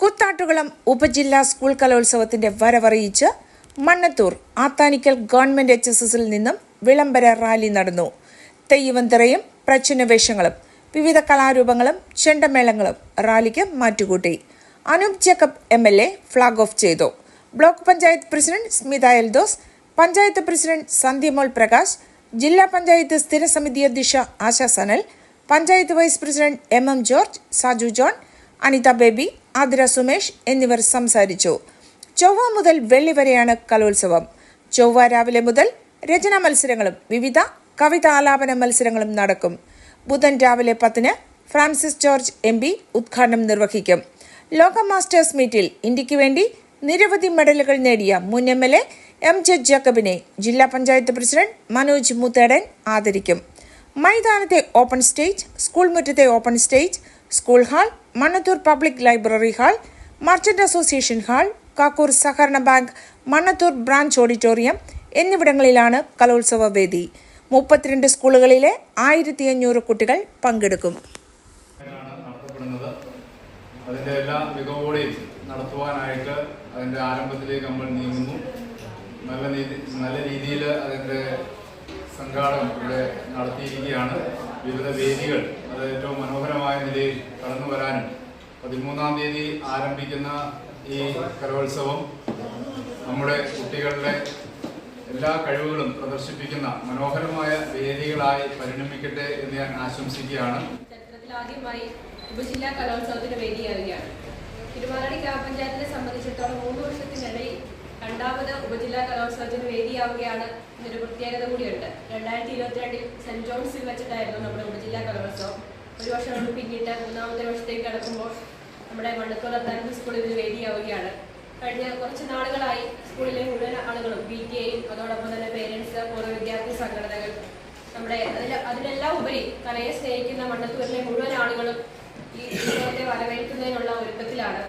കൂത്താട്ടുകുളം ഉപജില്ലാ സ്കൂൾ കലോത്സവത്തിന്റെ വരവറിയിച്ച് Mannathoor Athanickal government H S എസിൽ നിന്നും വിളംബര റാലി നടന്നു. തെയ്യവന്തറയും പ്രച്ഛന്നവേഷങ്ങളും വിവിധ കലാരൂപങ്ങളും ചെണ്ടമേളങ്ങളും റാലിക്ക് മാറ്റുകൂട്ടി. Anoop Jacob M L A flag off ചെയ്തു. Block panchayat president Smitha Eldhose panchayat president Sandhyamol Prakash ജില്ലാ പഞ്ചായത്ത് സ്ഥിരസമിതി അധ്യക്ഷ Asha Sanal panchayat vice president M M George Saju John Anitha Baby Athira Sumesh എന്നിവർ സംസാരിച്ചു. ചൊവ്വ മുതൽ വെള്ളി വരെയാണ് കലോത്സവം. ചൊവ്വ രാവിലെ മുതൽ രചനാ മത്സരങ്ങളും വിവിധ കവിതാലാപന മത്സരങ്ങളും നടക്കും. ബുധൻ രാവിലെ പത്തിന് ഫ്രാൻസിസ് ജോർജ് എം പി ഉദ്ഘാടനം നിർവഹിക്കും. ലോക മാസ്റ്റേഴ്സ് മീറ്റിൽ ഇന്ത്യയ്ക്ക് വേണ്ടി നിരവധി മെഡലുകൾ നേടിയ മുൻ M L A M J ജേക്കബിനെ ജില്ലാ പഞ്ചായത്ത് പ്രസിഡന്റ് മനോജ് മുത്തേടൻ ആദരിക്കും. മൈതാനത്തെ ഓപ്പൺ സ്റ്റേജ് സ്കൂൾ മുറ്റത്തെ open stage school hall Mannathoor public library hall merchant association hall Kakkur സഹകരണ ബാങ്ക് മണ്ണത്തൂർ ബ്രാഞ്ച് ഓഡിറ്റോറിയം എന്നിവിടങ്ങളിലാണ് കലോത്സവ വേദി. മുപ്പത്തിരണ്ട് സ്കൂളുകളിലെ ആയിരത്തി അഞ്ഞൂറ് കുട്ടികൾ പങ്കെടുക്കും. അതിന്റെ എല്ലാ മികവോടെയും നടത്തുവാനായിട്ട് അതിന്റെ ആരംഭത്തിലേക്ക് നമ്മൾ നീങ്ങുന്നു. നല്ല രീതി നല്ല രീതിയിൽ അതിന്റെ സംഘാടനം ഇവിടെ നടത്തിയിരിക്കുകയാണ്. വിവിധ വേദികൾ അത് ഏറ്റവും മനോഹരമായ നിലയിൽ കടന്നു വരാനും പതിമൂന്നാം തീയതി ആരംഭിക്കുന്ന ഈ കലോത്സവം നമ്മുടെ കുട്ടികളുടെ എല്ലാ കഴിവുകളും പ്രദർശിപ്പിക്കുന്ന മനോഹരമായ വേദികളായി പരിണമിക്കട്ടെ എന്ന് ഞാൻ ആശംസിക്കുകയാണ്. ആദ്യമായി ഉപജില്ലാ കലോത്സവത്തിന് വേദിയാവുകയാണ് തിരുവാലടി ഗ്രാമപഞ്ചായത്തിനെ സംബന്ധിച്ചിടത്തോളം മൂന്ന് വർഷത്തിനിടയിൽ രണ്ടാമത് ഉപജില്ലാ കലോത്സവത്തിന് വേദിയാവുകയാണ്. എന്നൊരു പ്രത്യേകത കൂടിയുണ്ട്. രണ്ടായിരത്തി ഇരുപത്തിരണ്ടിൽ സെന്റ് ജോൺസിൽ വെച്ചിട്ടായിരുന്നു നമ്മുടെ ഉപജില്ലാ കലോത്സവം. ഒരു വർഷം കൊണ്ട് പിന്നിട്ട് മൂന്നാമത്തെ വർഷത്തേക്ക് കടക്കുമ്പോൾ നമ്മുടെ മണ്ണത്തോല അത്താനന്ദ സ്കൂളിൽ ഇതിന് വേദിയാവുകയാണ്. കഴിഞ്ഞ കുറച്ച് നാളുകളായി സ്കൂളിലെ മുഴുവൻ ആളുകളും പി ടി എയും അതോടൊപ്പം തന്നെ പേരൻസ് പൂർവ വിദ്യാർത്ഥി സംഘടനകൾ നമ്മുടെ അതിൽ അതിനെല്ലാം ഉപരി കലയെ സ്നേഹിക്കുന്ന മണ്ണത്തൂരിലെ മുഴുവൻ ആളുകളും ഈ ഉത്സവത്തെ വരവേൽക്കുന്നതിനുള്ള ഒരുക്കത്തിലാണ്.